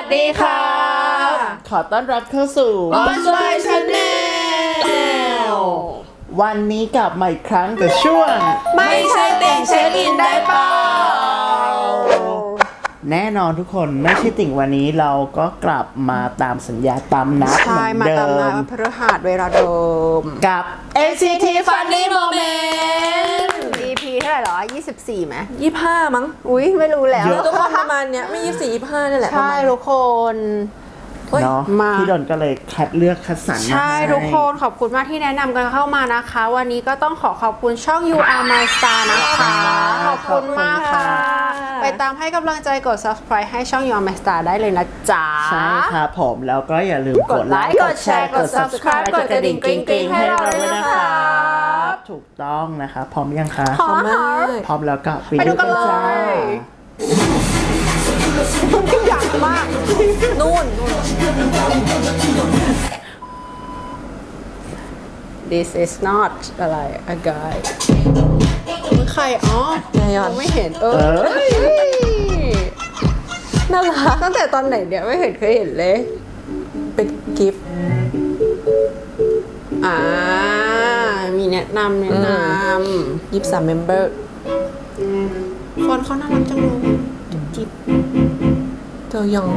วัสดีค่ะ ขอต้อนรับเข้าสู่ Watch My Channel วันนี้กลับมาอีกครั้งกับช่วง ไม่ใช่ติ่งเช็คอินได้เปล่า แน่นอนทุกคนไม่ใช่ติ่งวันนี้เราก็กลับมาตามสัญญาตามนัดเหใช่มือนมาเดิตามนัดมวันพฤหัสเวลาเดิม กับ NCT Funny Moment EP เท่าไหร่เหรอ 24ไหมยี่ห้ามั้ง อุ้ยไม่รู้แล้ว เยอะทุกคนประมาณเนี้ยไม่ยี่สี่ยี่ห้านี่แหละประใช่มาณทุกคน เฮ้ยเนาะมา พี่ดนก็เลยคัดเลือกคัดสรรมาใช่ให้ ทุกคนขอบคุณมากที่แนะนำกันเข้ามานะคะ วันนี้ก็ต้องขอขอบคุณช่อง You Are My Star นะคะขอบคุณมากค่ะ ไปตามให้กำลังใจกด subscribe ให้ช่อง You Are My Star ได้เลยนะจ๊ะ ใช่ครับผมแล้วก็อย่าลืมกดไลค์กดแชร์กด subscribe กดกระดิ่งกริ๊งกริ๊งให้เราด้วยนะคให้รัเราด้วยนะครับบถูกต้องนะคะ พร้อมยังคะ พร้อมมาก พร้อมแล้วก็ไปไปดูดูกักันนเลจ้าย ทุกอย่างมาก นู่น This is not อะไร a guy ใครอ๋อนายอนไม่เห็นเออเออน่ารักตั้งแต่ตอนไหนเนี่ยไม่เห็นเคยเห็นเลย เป็นกิฟต์อ่า มีแนะนำแนะนยี่สามเมมเบอร์ำฟอนต์เขาน่ารักจังเลยจุ๊บ จิ๊บ เจอยอง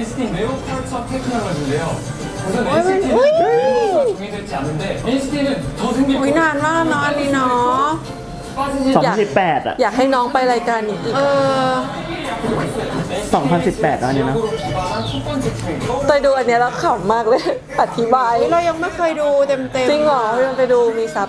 NCT 네오 컬처 테크놀로지인데요. 우선 NCT는 멤버가 정해져 있지 않은데 NCT는 더 อุ้ย 생길 นานมากเนาะอันนี้เนาะ 빠지지 2018 อ่ะ อยากให้น้องไปรายการนี้อีก เออ 2018แล้วเนี่ยเนอะ 지역으로 기반한 첫 번째 트랙. ไปดูอันเนี้ยแล้วขำมากเลย อธิบาย เฮ้ยเรายังไม่เคยดูเต็มเต็ม จริงเหรอยังไปดูมีซับ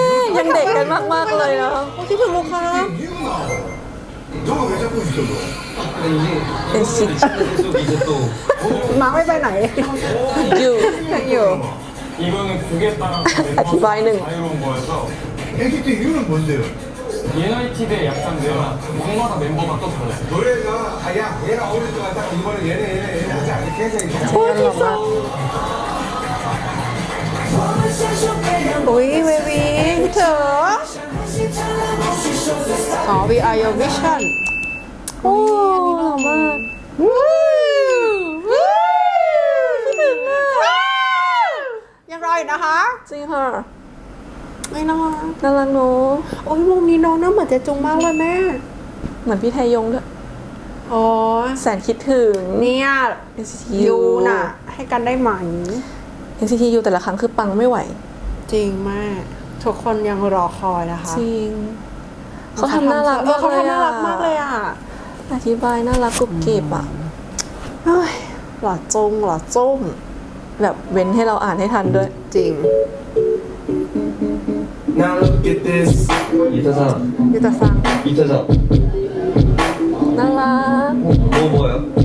ยังเด็กกันมาก ๆ เลยเนาะ คิดถึงลูกค้า 이유가 나와봐 너가 왜 자꾸 시켜 너? 근데 이제 NCT 친구들 속에 이제 또 มาร์คไม่ไปไหน อยู่ ยังอยู่ 이거는 곡에 따라 어디바이는. 자유로운 거여서 NCT 이유는 뭔데요? 예나이티드의 약자인데요 곡마다 멤버가 또 달라요 노래가 아야 얘가 어릴 때 왔다 이번에 얘네 얘네 얘네 하지 않게 해서 이렇게 อุ้ย เววีเถอะอ๋อ We Are Your Vision โอ้หล่อมากวู้วู้คิดถึงอะยังรออยู่นะคะ จริงค่ะไม่น่ารักน่ารักเนอะโอ้ยมุมนี้น้องน่าเหมือนเจจุงมากเลยแม่ เหมือนพี่ไทยยงด้วยอ๋อ แสนคิดถึง เนี่ย NCT ยูน่ะ ให้กันได้ไหม NCT U แต่ละครั้งคือปังไม่ไหว จริงมาก ทุกคนยังรอคอยนะคะจริงเขาทำน่ารักเออเขาทำน่ารักมากเลยอะ อธิบายน่ารักกุบกริบอะเฮ้ยหล่อจงหล่อจ้มแบบเว้นให้เราอ่านให้ทันด้วย จริง Now look at this 伊田さん、ユタさん伊田さん、น่ารักもうもうよ。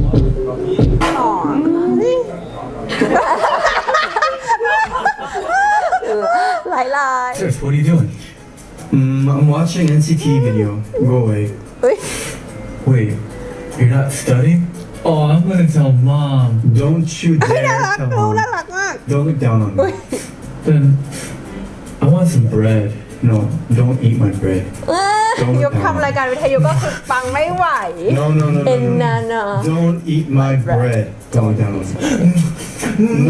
หลายลาย Tiff, what are you doing? Mm, I'm watching NCT video. Go away. เฮ้ย Wait, you're not studying? Oh, I'm gonna tell mom. Don't you น่า dare รัก tell ดู mom. น่ารักมาก Don't look down on me. Then I want some bread. No, don't eat my bread. Don't ย Look ก down ทำ on ราย me. การวิทยุก็คือฟังไม่ไหว No, no, no, no, And no, Nana. no. Don't eat my bread. Don't look down on me.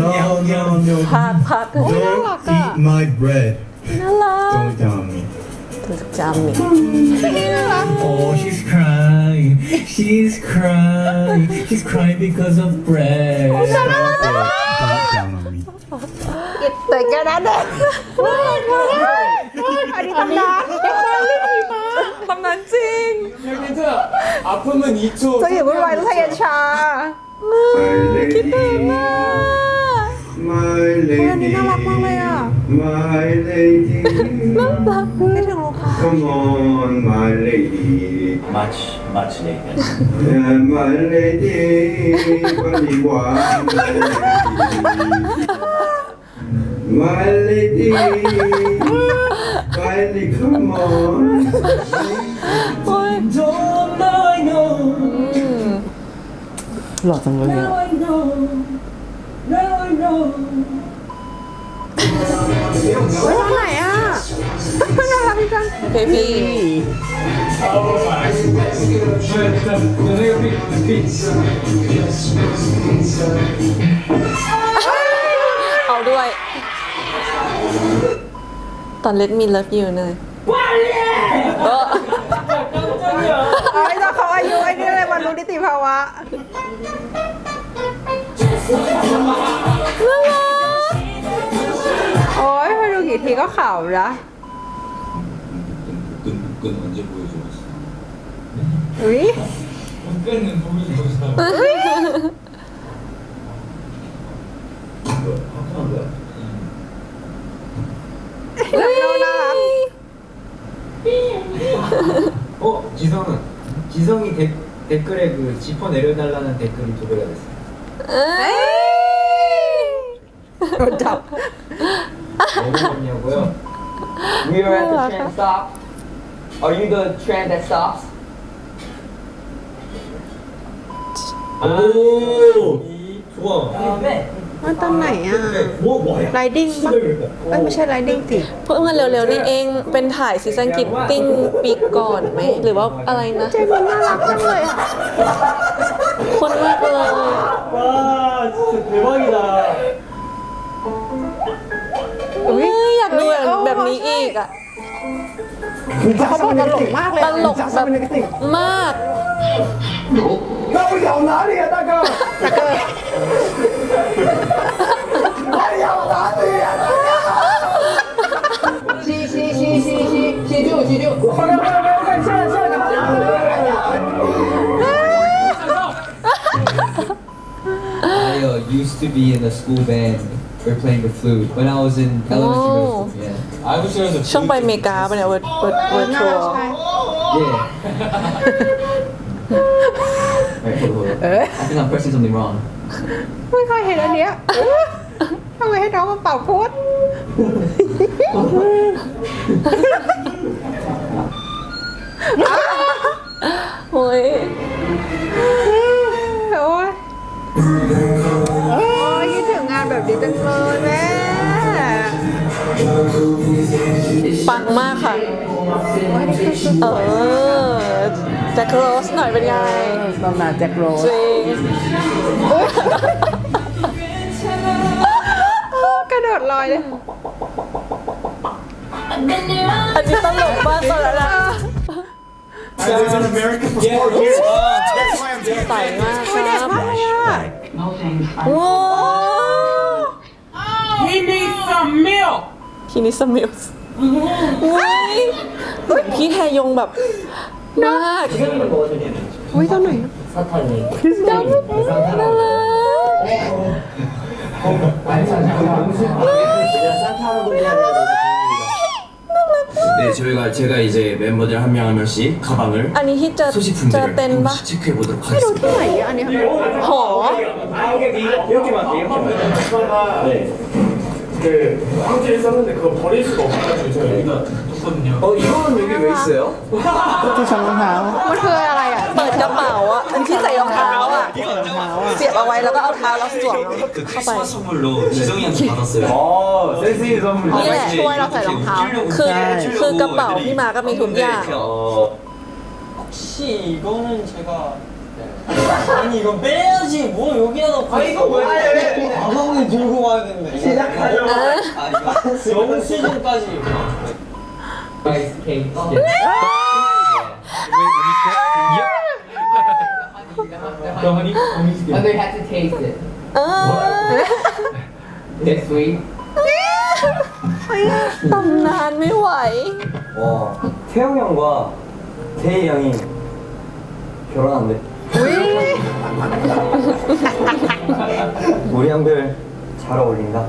No, no, no. พักพัก Don't eat my bread. น่ารัก Don't look down on me. จำมี Oh, she's crying. She's crying. She's crying because of bread. Stop it. Don't look down on me. แต่แค่นั้นเองอันนี้ตำนานตำน านจริง 괜찮아 아픔은 2초 จะอยู่วุ่นวายต้องทะเยนชา My lady. My lady. อันนี้น่ารักมากเลยอ่ะ My lady. ไม่ถึงลูกค้า Come on, my lady. Much, much later. Yeah, my lady. 빨리 와, my lady. My lady. 빨리 come on. Don't now I know. หล่อจังเลยอะ Now I know. Now I know. เฮ้ยทางไหนอะ น่ารักจังเพพี่เอาด้วย ตอนเล็ดมีเลิฟยูเลยเออ เอาไอ้ตอนเขาอายุไอ้นี่เลยบรรลุนิติภาวะ น่ารัก โอ้ยพอดูกี่ทีก็ขำนะ 끈 언제 보여주었어? อุ้ย 끝는 보여주고 싶다. 합성 น้องน่ารัก 어? 지성은 지성이 데, 댓글에 그 지퍼 내려달라는 댓글이 두 배가 됐어 โดนจับ 너무 좋냐고요? We are at the train stop Are you the train that stops? 오! 좋아 다음에 ว่าตอนไหนอ่ะ 뭐 뭐야 ไรดิ้งปะเอ้ยไม่ใช่ไรดิ้งสิ เพิ่งมาเร็วๆนี่เองเป็นถ่ายซีซันกิตติ้งปีก่อนไหม หรือว่าอะไรนะ เจมินน่ารักจังเลยอ่ะ คนมากเลย 와 진짜 대박이다 อุ๊ย เฮ้ยอยากดูแบบแบบนี้อีกอะ เขาบอกตลกมากเลย ตลกแบบมาก 나 우리 야 나리야 나가. 나리야 나리야 나가. I used to be in the school band. We were playing the flute when I was in elementary middle school. Yeah, I was there as a ช่วง flute ไปอเมริ teacher. กาปะเนี่ยเวิร์ดเวิร์ดเวิร์ดทัวร์ Yeah. would would on. Oh, yeah. think I'm pressing something wrong. ไม่เคยเห็นอันเนี้ยทำไมให้น้องมาเป่าพุทโอ้ยโอ้ยโอ้ยคิดถึงงานแบบนี้จังเลยแม่ปังมากค่ะ เออแจ็คโรสหน่อยเป็นไงตำนานแจ็คโรส จริง กระโดดลอยเลยอันนี้ตลกมากตอนนั้นอะ I lived in America for four years. That's why I'm ใสมากคเด็กรับมากเลยอะว้าว He needs some milk. ทีนี้สมิลส์ว้ายพี่แทยงแบบมากอุ้ยตอนไหน 사탄이 น่ารัก 네, 저희가 제가 이제 멤버들 한 명 한 명씩 가방을 อันนี้ที่เจอเจอ 소지품들을 เต็นปะ 조금씩 체크해 보도록 ไม่รู้ 하겠습니다. ที่ไหนอ่ะอันเนี้ย หอ 이렇게만 돼 이렇게만 네. 그 항지를 썼는데 그거 버릴 수가 없어가지고 제가 여기다 뒀거든요. 어 이거는 여기 왜 있어요? ที่ชั้นรองเท้า มันคืออะไรอ่ะ เปิดกระเป๋าอ่ะ อันที่ใส่รองเท้าอ่ะ รองเท้าอ่ะ เสียบเอาไว้แล้วก็เอาเท้าแล้วสวม 그 크리스마스 선물로 지성이한테 받았어요. 어 센스 있는 선물 นี่แหละช่วยเราใส่รองเท้า คือคือกระเป๋าพี่มาก็มีทุกอย่าง 어, 혹시 이거는 제가 아니 이거 빼야지 뭐 여기다 넣고 아 이거 왜 가방을 들고 와야 되는데 시작하죠 영수증까지 아이스 케이크 병원이 고민스게. But they had to taste it เออ It's sweet ตำนานไม่ไหว 와 태영 형과 태희 형이 결혼한대 우리 형들 잘 어울린다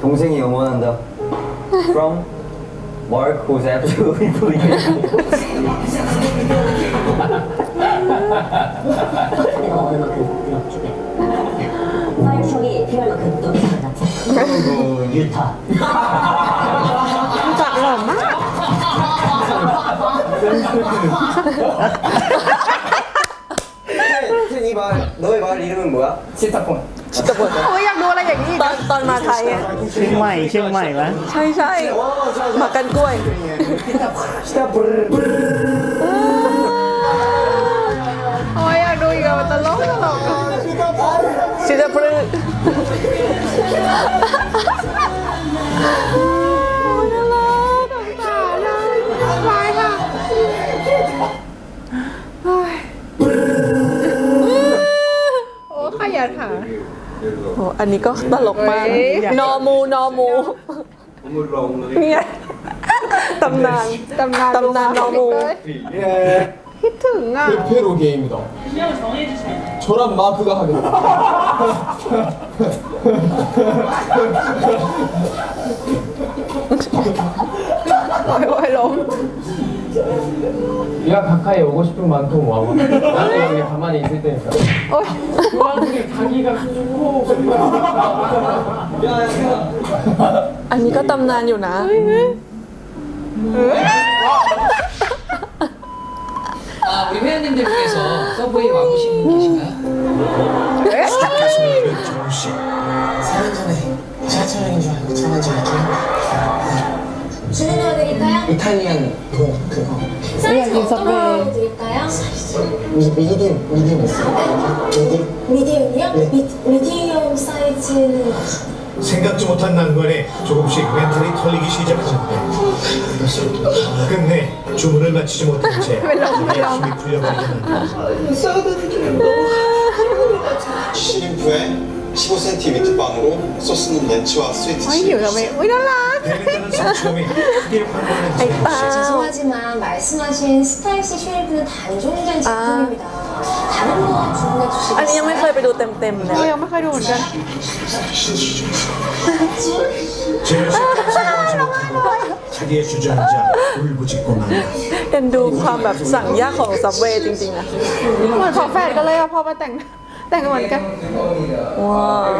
동생이 응원한다 From Mark, who's absolutely 파이팅이 필요할 만큼 또 비싼다. 그리고 유타. 진짜 얼마? 이말 너의 말 이름은 뭐야? 시타콘. 진짜 뭐야? เชียงใหม่เชียงใหม่ปะใช่ใช่หมากันกล้วย โอ้ยอยากดูอีกอะมันตลกตลกอะชิจะพรึกโโอ้อันนี้ก็ตลกมาก เฮ้ย นอมูนอมูเนี่ยตำนาน ตำนาน ตำนานนอมู คิดถึงอ่ะ 페로 게임이다. 저랑 마크가 하겠다. โอ้ยโอ้ยล้ม 네가 가까이 오고 싶은 만큼 와봐. 나는 여기 가만히 있을 테니까. โอ้ย 자기가 크고 อันนี้ก็ตำนานอยู่นะ 아, 우리 회원님들 중에서 서브웨이 와보신 분 계신가요? 사는 전에 지하철역인 줄 알고 들어가지 않을게요 주문해드릴까요? 이탈리안 그, 그거 사이즈 어떤 거 드릴까요? 미, 미디움, 미디움 있어요? 미디움? 미디움이요? 네. 미, 미디움 사이즈는 생각지 못한 난관에 조금씩 멘탈이 털리기 시작하는데 끝내 주문을 마치지 못한 채 숨이 풀려버리는 시림프에 15cm 밑반으로 소스는 렌치와 스위트 โอ้ยหิวทำไมอุ้ยน่ารัก 배는다는 성취감이 크게 환호하는 아. 제시 죄송하지만 말씀하신 스타일시 쉐리프는 단종된 제품입니다. 다른 거 주문해 อันนี้ยังไม่เคย 주시겠어요? ไปดูเต็มๆเลย โอ้ยยังไม่เคยดูเหมือนกัน 제시까지 성공하지 못하고 자기의 주저앉아 울부짖고 만다 เอ็นดูความแบบสั่งยากของซับเวย์จริงๆนะ เหมือนของแฟนกันเลยอะพอมาแต่ง แต่งกันเหมือนกันว้าว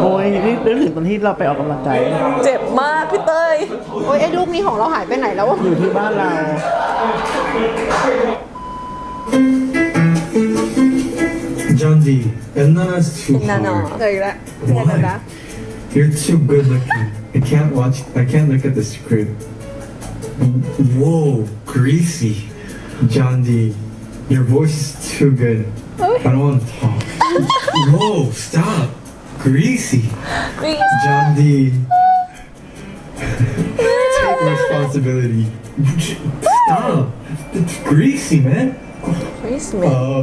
โอ้ยนี่นึกถึงตอนที่เราไปออกกำลังกายเจ็บมากพี่เต้ยโอ้ยไอ้รูปนี้ของเราหายไปไหนแล้วอะอยู่ที่บ้านเรา John D, Banana's too นาโน hard. เจออีกแล้วเนี่ยเดี๋ยวนะ You're too good looking. I can't watch. I can't look at the script. Whoa, greasy, John D. Your voice is too good. I don't want to talk. Whoa, stop. Greasy. John D. Take responsibility. Stop. It's greasy, man. Greasy. man. Uh,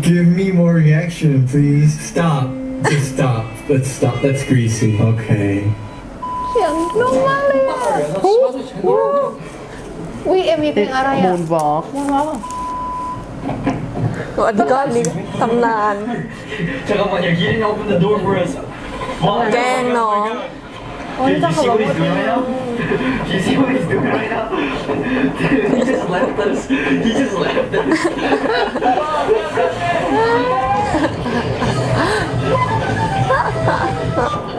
give me more reaction, please. Stop. Just stop. Let's stop. That's greasy. Okay. Yang normalnya. Wih, everything arah ya. Moonwalk. Moonwalk. อะอุ้ยเอ็มวีเพลงอะไร มู อะ นวอล์ก มูนวอล์ก อันนี้ก็อันนี้ตำนาน 잠깐만 야 기린이 open the door for us แกล้งน้อง โอ้ยจะขอบอกว่า Do you see what he's doing right now? he just laughed at us. He just laughed at us.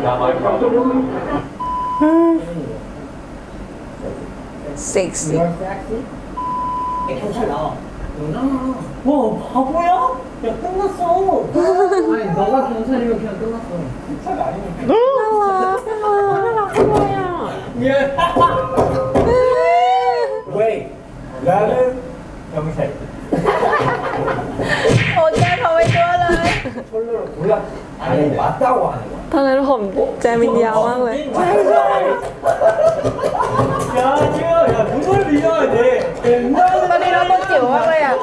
Not my problem. เซ็กซี่ 괜찮아. 뭐 바보야? 야 끝났어. 아니 너가 경찰이면 그냥 끝났어. 경찰 아니니까. น่ารักน่ารักด้วยอ่ะ 왜? 나는 경찰. โอ้แกเขาไปตัวเลย 철로를 몰라. 아니 맞다고 하는 거야. ตอนนั้นผมแจมินยาวมากเลย 야 지금 야 누굴 믿어야 돼? ตอนนี้เราตัว จิ๋วมากเลยอะ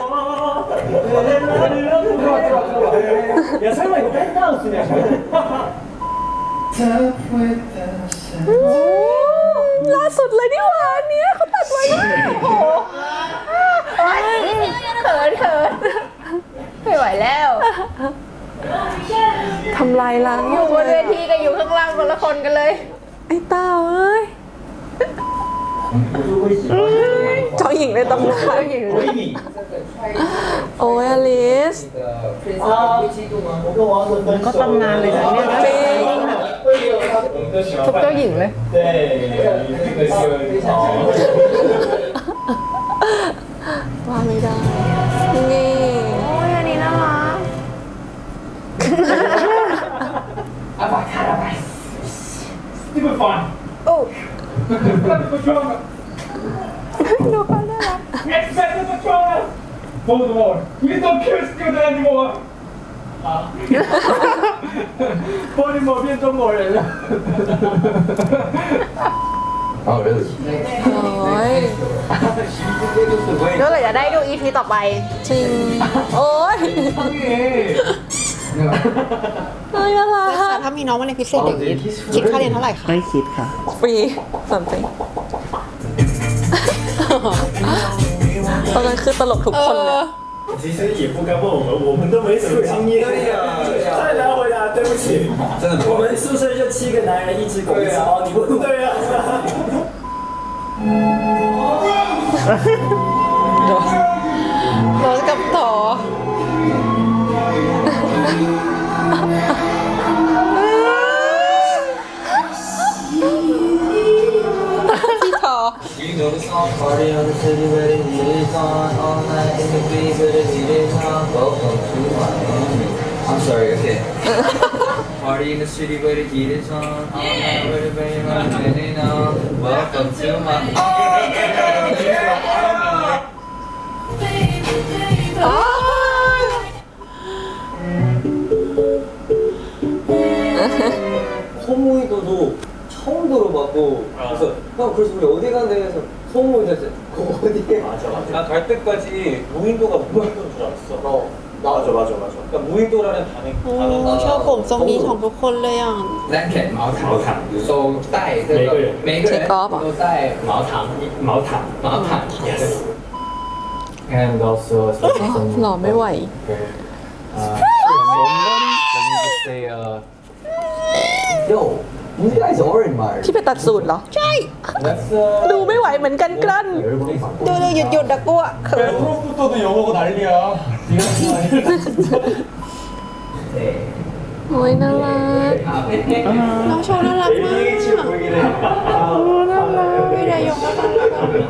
야 설마 이거 펜트하우스냐? ล่าสุดเลยนี่หว่าอันเนี้ยเขาตัดไว้ด้วยโอ้โห โอ้ยเขินเขินไม่ไหวแล้ว ทำลายล้าง อยู่บนเวทีกับอยู่ข้างล่างคนละคนกันเลย ไอ้เต้าเอ้ย เจ้าหญิงในตำนานโอ้ยอลิสก็ตำนานเลยนะเนี่ยจริง ทุกเจ้าหญิงเลย ว่าไม่ได้ นี่โอ้ยอันนี้น่ารักโอ้ ดูเขาน่ารัก It's better to try. Hold the wall. You don't kiss good anymore. พวกนี้หมดเพี้ยนตัวหมดเลยนะ Oh, really? โอ้ยก็เลยจะได้ดูอีพีต่อไป จริง โอ้ย Okay. เฮ้ยน่ารักถ้ามีน้องมาในพิเศษอย่างนี้คิดค่าเรียนเท่าไหร่คะไม่คิดค่ะฟรีสามปี ตอนนั้นคือตลกทุกคนเลย 其实也不该问我们，我们都没什么经验。再来回答，对不起，真的不好意思我们宿舍就七个男人，一只狗，一只猫，你不对啊。 โรสกับต่อ Party on the city where the heat is on All night in the where the heat is on Welcome to Miami I'm sorry, okay Party in the city where the heat is on All night where the baby is on Welcome to Miami 소모이도도 처음 들어봤고 그래서 형 그래서 우리 어디 간대 해서 소모이도 했어 그거 어디에 맞아 맞아 나 갈 때까지 무인도가 무인도인 줄 알았어 어 맞아 맞아 맞아 그러니까 무인도라는 단어 โอ้ชอบผมทรงนี้ของทุกคนเลยอ่ะ blanket 毛毯，毛毯，都带这个，每个人都带毛毯，毛毯，毛毯，yes。 And also หล่อไม่ไหว uh, let me just say uh Yo you guys are in my ที่ไปตัดสูตรเหรอ ใช่ Let's uh ดูไม่ไหวเหมือนกันกลั้น everybody ดูดูหยุดหยุดดักกูอ่ะเขิน 프로부터도 영어고 난리야. 네가 네. โอ้ยน่ารัก น้องโชว์น่ารักมากพี่ดายงน่ารักมาก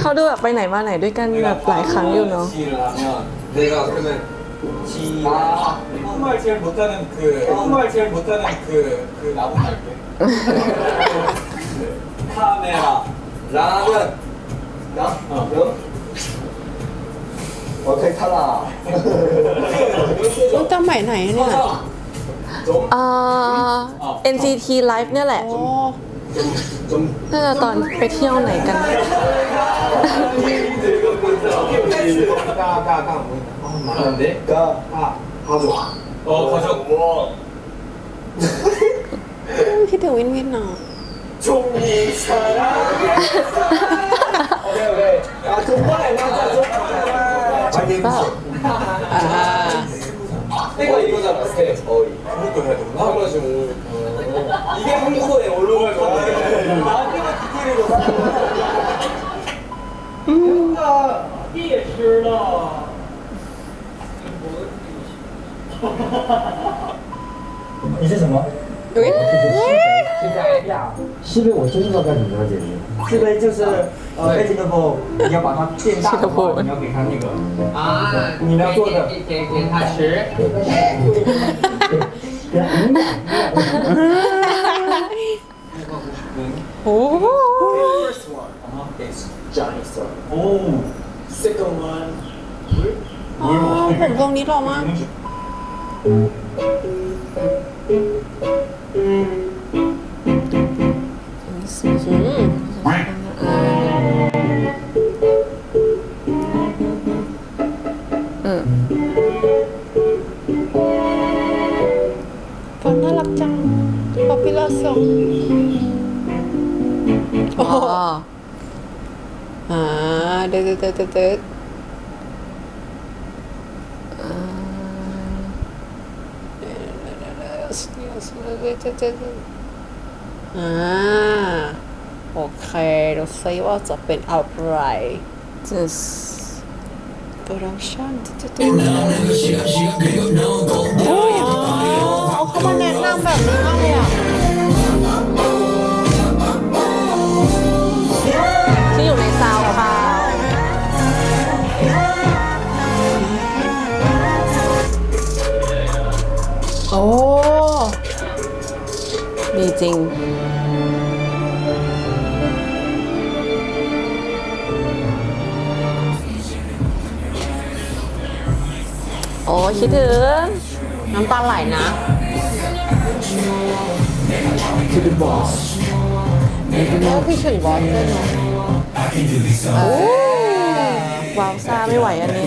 เขาดูแบบไปไหนมาไหนด้วยกันแบบหลายครั้งอยู่เนาะ 지를 하면 내가 그러면 지 아, 한국말 제일 못하는 그 한국말 제일 못하는 그, 그 나무 할게 카메라 라면 나? 어, 너? 어택 탈라 ต้องจำใหม่ไหนเนี่ย อ่า NCT Live เนี่ยแหละ โอ้ น่าจะตอนไปเที่ยวไหนกัน 까까까 말하는데? 까까 가져 어 가져 와 คิดถึงวินวินอ่ะ 종이 사랑해 오케이 오케이 야 정말 맞아 정말 아 내가 이거잖아 새 어이 그것도 해야 되구나 그래가지고 이게 한국어에 올라갈 거야 나한테만 디테일을 뭔가 이게 싫어 你是什么？对，西北呀，西北我接触到该怎么了解你？西北就是呃背景的风，你要把它变大的话，你要给它那个啊，你要做的给给它吃。哦。First one is dinosaur. Oh. Second one. Oh, งนี้หล่อมากฟังน่ารักจังป๊อปปี้ลาซองโอ้อ๋อโหอ่าเด็ดเด็ดเด็ดเด็ด อ่าโอเคดูซิว่าจะเป็นอะไร just โปรดักชั่นโอ้เอาเขามาแนะนำแบบนี้มากเลยอะ จริง โอ้คิดถึง น้ำตาไหลนะแล้วพี่ถึงบอสด้วยเนาะว้าวซ่าไม่ไหวอันนี้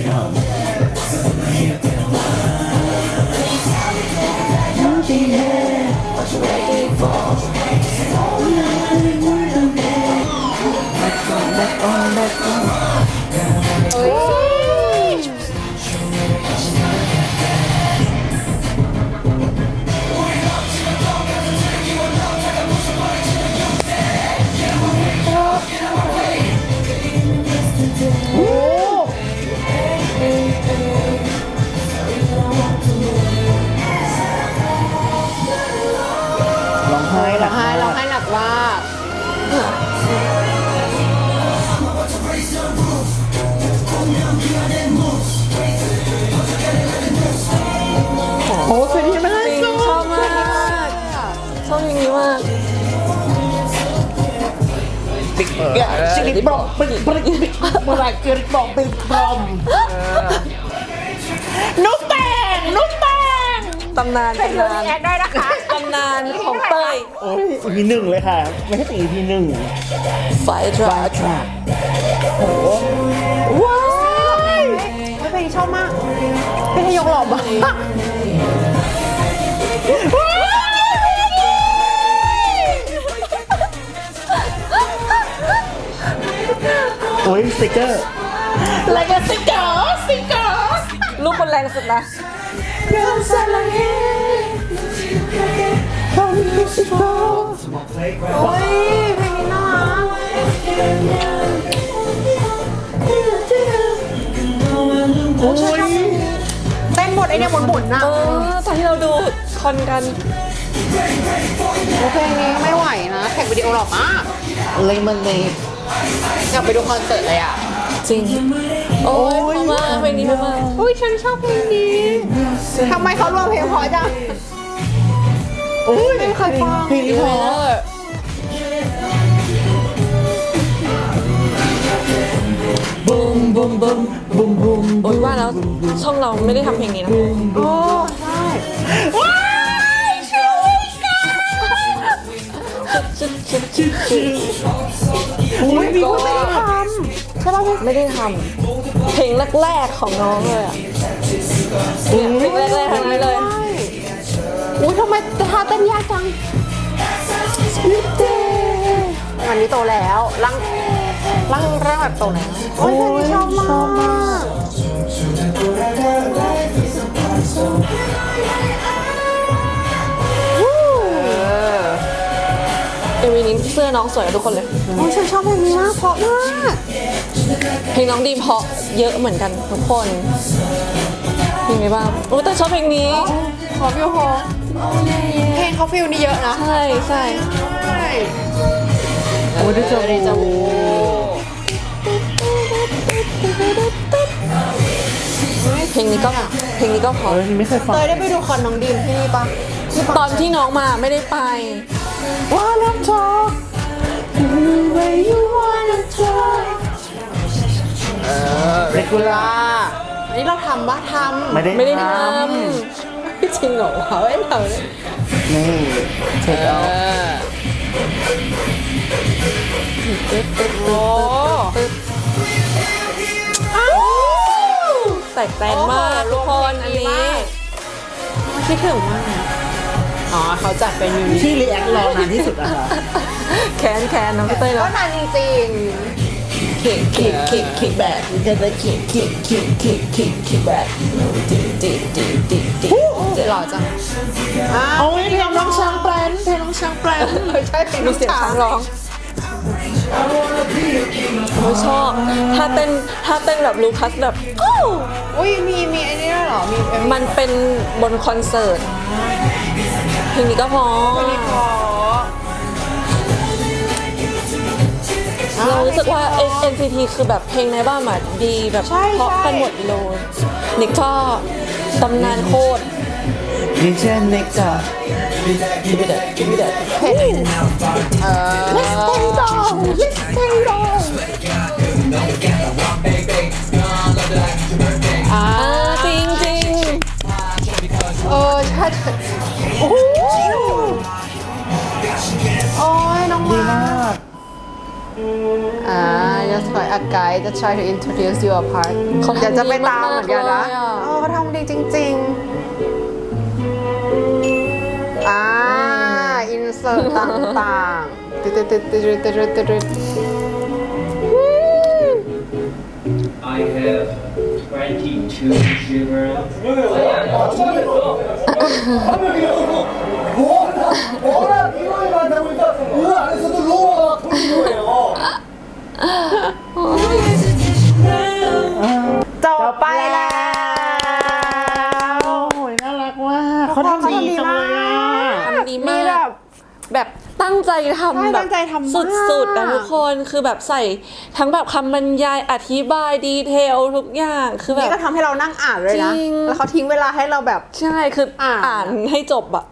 Back on, back on, back go! จิริบอมปิดปริปิดเมื่อไรจิริบอมปิดบอมนุ๊กแตงนุ๊กแตงตำนานเป็นตำยูนานนิแอคได้นะคะตำนานของเต้ยโอ้ย EP หนึ่งเลยค่ะ ไม่ใช่แต่ EP หนึ่งไฟทรัคว้ายไม่เพลงชอบมากเพลงยกหลอบอะโอ้ยสติกเกอร์แล้วก็สเกอร์สเกอร์ลูกคนแรงสุดนะโอ้ยเพลงนี้น่ารักโอ้ยเต้นหมดไอเนี่ยหมุนๆนะเออตอนที่เราดูคอนกันโอ้เพลงนี้ไม่ไหวนะแท็กวิดีโอหล่อมากเลมอนเนด อยากไปดูคอนเสิร์ตเลยอะ จริง โอ้ยเพราะมากเพลงนี้เพราะมากอุ้ยฉันชอบเพลงนี้ทำไมเขารวมเพลงเพอจังโอ้ยไม่เคยฟังเพลงนี้เพราะบูมบูมบูมบูมบูมโอ้ยว่าแล้วช่องเราไม่ได้ทำเพลงนี้นะ โอ้ใช่ ชุดชุดชุดชุดอุ้ยพี่ก็ไม่ได้ทำใช่ป่ะพี่ไม่ได้ทำเพลงแรกๆของน้องเลยอะเนี่ยเพลงแรกๆทั้งนั้นเลยอุ้ยทำไมท่าเต้นยากจังวันนี้โตแล้วร่างร่างร่างแบบโตแล้วโอ้ยชอบมาก เอ็มวีนี้เสื้อน้องสวยกับทุกคนเลย โอ้ยฉันชอบเพลงนี้มากเพราะมากเพลงน้องดีมเพราะเยอะเหมือนกันทุกคนเพลงไงบ้างโอ้แต่ชอบเพลงนี้ ขอฟิวโฮเพลงเขาฟิลนี่เยอะนะใช่ใช่ใช่โอ้ยได้เจอเดจาวูเพลงนี้ก็เพลงนี้ก็เพเอราะอนี่ไม่เคยฟัง เตยได้ไปดูคอนน้องดีมที่นี่ปะที่ปะตอนที่น้องมาไม่ได้ไป ว่าแล้วทอ Where you wanna talk เรกูล่า อันนี้เราทำปะทำไม่ได้ไม่ได้ทจริงเหรอวะไม่ทำเลยนี่เช็คเอาโอ้ำแต่แตนมากทุกคนอันนี้คิดถึงมากนะ อ๋อเขาจัดเป็นยูนิที่รีแอครอนานที่สุดอะค่ะแคนแคนน้องพี่เต้ยก็เนาะนานจริงคิกคิกคิกคิกแบกจะได้คิกคิกคิกคิกคิกคิกแบกติติติติติๆหล่อจังอ้าวโอ้ยเพลงน้องช้างแปลนเพลงน้องช้างแปลนใช่เพลงมีเสียงช้างร้องเโอ้ยชอบ ถ้าเต้นถ้าเต้นแบบลูคัสแบบอ้าวอุ้ยมีมีไอ้นี่ด้วยเหรอมีเอ็มมันเป็นบนคอนเสิร์ตเพ ลงนี้ก็พอมีพอเรารู้สึกว่า NCT คือแบบเพลงในบ้านอะดีแบบเพราะกันหมดเลยนิกก็ตำนานโคตรนี่เช่นเน็กจ้ะ give me that give me that เผ็ดเออ Let's take it on Let's take a guy to try to introduce you apart เขาทำอยากจะไปตามดีมากๆเหมือนกันนะเลยอะเออเขาทำดีจริง ๆ อ่า อินเสิร์ตต่างๆตึ๊ดตึ๊ดตึ๊ดตึ๊ดตึ๊ดตึ๊ดตึ๊ด I have 22 shivers. ไปแล้วโอ้ยน่ารักว่ากเขาทำดีจังเลยอะทำดีมาก แบบ แบบตั้งใจทำใช่แบตั้บงใจทำมาก สุดๆนะทุกคนคือแบบใส่ทั้งแบบคำบรรยายอธิบายดีเทลทุกอย่างคือแบนี่บ ก็ทำให้เรานั่งอ่านเลยนะ จริง แล้วเขาทิ้งเวลาให้เราแบบ ใช่คืออ่าน อ่านให้จบอะ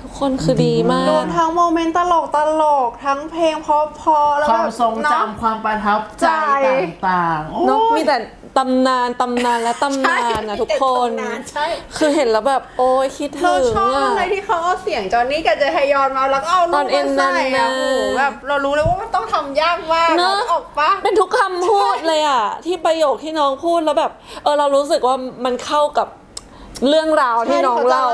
ทุกคนคือดีมารวกมทั้งโมเมนต์ตลกตลกทั้งเพลงเพอๆแล้วคก็วามทรงเนอะ จำความประทับใจใจ ต่างๆโอ้เนอะโอ้ยมีแต่ ตำนานตำนานและตำนานนะทุกคน ใช่ใช่คือเห็นแล้วแบบโอ้ยคิดเราถึงชอบอะอะไรที่เขาเอาเสียงจอห์นนี่กับเจฮยอนมาแล้วก็เอาลูตอกนเอ็มานใส่นั่อะนโอ้น่ะโหแบบเรารู้เลยว่ามันต้องทำยากมากเนอะออกปะเป็นทุกคำพูดเลยอะ ที่ประโยคที่น้องพูดแล้วแบบ เออเรารู้สึกว่ามันเข้ากับ เรื่องราวที่น้องเล่า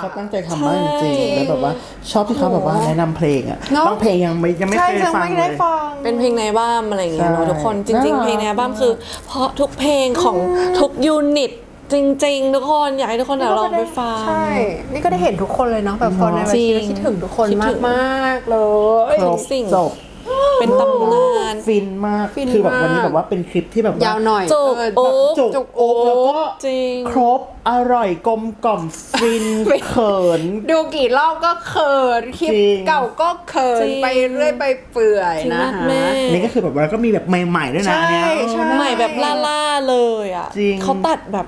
เขาตั้งใจทำมากจริงๆแล้วแบบว่าชอบที่เขาแบบว่าแนะนำเพลงอะเนอะ บางเพลงยังไม่ยังไม่ใช่เคยยังฟังไม่เลได้ยฟังเป็นเพลงในบ้านอะไรอย่างเงี้ยเนอะใช่ทุกคนจริง ๆ น่ารัก เพลงในบ้านคือ เพราะทุกเพลงของทุกยูนิต จริง ๆ ทุกคนอยากให้ทุกคนเดี๋ยวลองไปฟัง ใช่ นี่ก็ได้เห็นทุกคนเลยเนาะแบบพอในวันจริที่งเราคิดถึงทุกคนคิดถึงมากๆเลย ครบสิ่ง จบเป็นตำนาน ฟินมากฟินคือแบบวันนี้มากแบบว่าเป็นคลิปที่แบบว่ยาวหน่อยจุกเออ โอ๊กจุกจุกโอ๊กแล้วก็จริง ครบ อร่อยกลมกล่อมฟินเขิน ดูกี่รอบก็เขินคลิปจริง เก่าก็เขิจนริง ไปเรื่อยไปเปื่อยจริงนะมากฮะแม่นี่ก็คือแบบว่าก็มีแบบใหม่ ๆ ด้วยนะใช่เนี่ย ใช่ ใหม่แบบล่าๆเลยอะจริง เขาตัดแบบ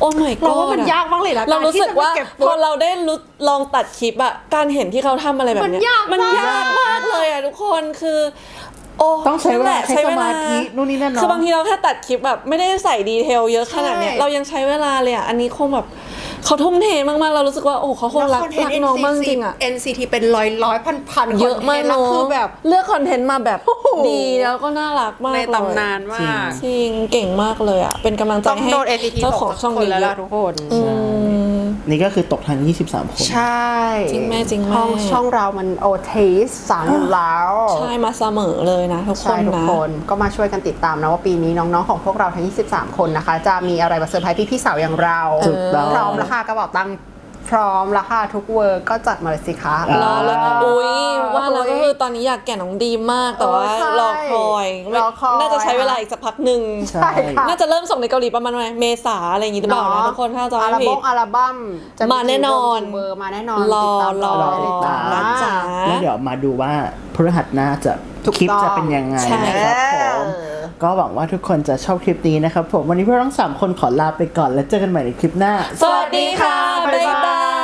โอ้ my เราว่า god มันอะยากมากเลยนะเรารู้สึกว่าที่จะมเบพอเราได้รู้ลองตัดคลิปอะการเห็นที่เขาทำอะไรแบบเนี้มันยากมันมาก ยากมากเลยอะทุกคนคือ โอ้ต้องใช้เวลานั่นแหละใช้สมาธินู่นนี่นั่นเนาะคือบางทีเราแค่ตัดคลิปแบบไม่ได้ใส่ดีเทลเยอะขนาดเนี้ยใช่ เรายังใช้เวลาเลยอะอันนี้คงแบบเขาทุ่มเทมากๆ เรารู้สึกว่าโอ้เขาคงรักแล้วรักน้องมากจริงอะ NCT เป็นร้อยร้อยพันพันเยอะมากแล้วเนาะคือแบบ เลือกคอนเทนต์มาแบบโอ้โห ดีแล้วก็น่ารักมากในเลยตำนานมากจริงเก่งมากเลยอะเป็นกำลังใจต้องให้โดน NCT เจ้าของช่องคนเยแล้วล่ะอะทุกคนๆอืม นี่ก็คือตกทาง23 คน ใช่จริงแม่จริงแม่ช่องช่องเรามันโอเทสสามอยู่แล้วใช่มาเสมอเลยนะทุกคใช่นทุกนะคนก็มาช่วยกันติดตามนะว่าปีนี้น้องๆของพวกเราทั้ง 23 คนนะคะ จะมีอะไรมาเซอร์ไพรส์พี่ๆสาวอย่างเราถูกต้อง พร้อมราคากระเป๋าตังค์ พร้อมราคาทุกเวิร์กก็จัดมาเลยสิคะรอแล้วอุ้ยว่าแล้วก็คือตอนนี้อยากแก่น้องดีมากแต่ว่าเออใช่รอคอยรอคอยน่าจะใช้เวลาอีกสักพักหนึ่งใช่ ค่ะ น่าจะเริ่มส่งในเกาหลีประมาณเมษาอะไรอย่างงี้หรือเปล่านะทุกคนถ้าจะอัลไม่ผิบั้ด มอัลบั้มจะมาแน่นอนกี่วงกี่เบอร์มาแน่นอนรอติดตามรอ ได้เลยจ้า นะจ๊ะ แล้วเดี๋ยวมาดูว่าพฤหัสหน้าจะ ถูกคลิปจะเป็นยังไงนะครับผมก็หวังว่าทุกคนจะชอบคลิปนี้นะครับผมวันนี้พวกเราองสามคนขอลาไปก่อนแล้วเจอกันใหม่ในคลิปหน้า สวัสดีค่ะ บ๊ายบาย